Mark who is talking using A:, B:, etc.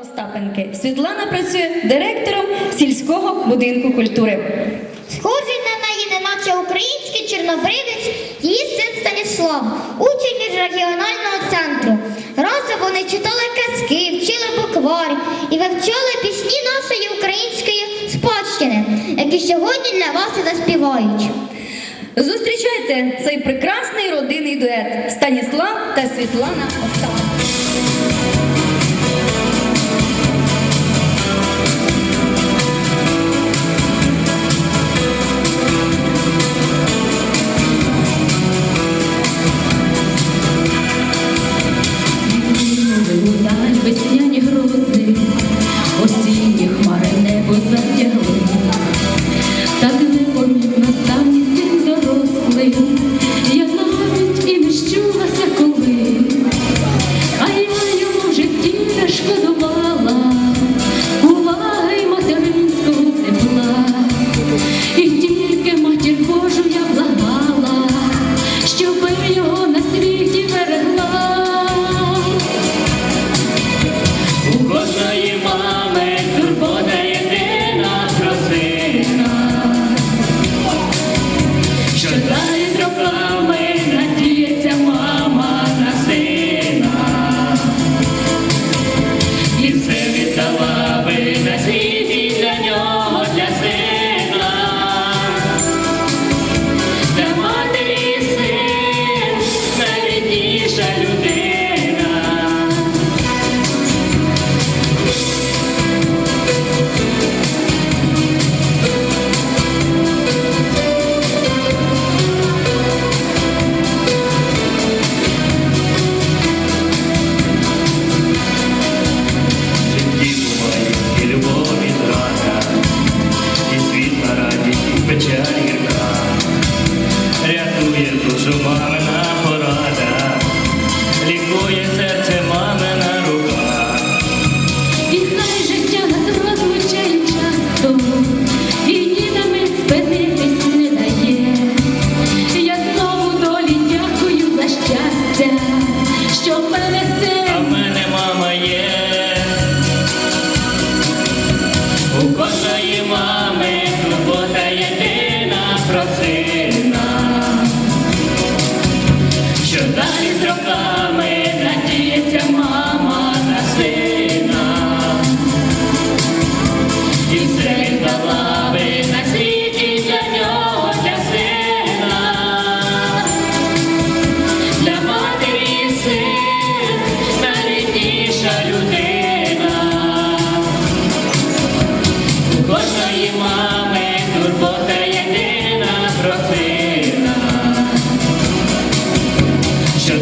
A: Остапенки. Світлана працює директором сільського будинку культури.
B: Схожий на неї, неначе український чорнобривець, її син Станіслав, учень міжрегіонального центру. Разом вони читали казки, вчили буквар і вивчали пісні нашої української спадщини, які сьогодні для вас і заспівають.
A: Зустрічайте цей прекрасний родинний дует Станіслав та Світлана
C: Остапенко.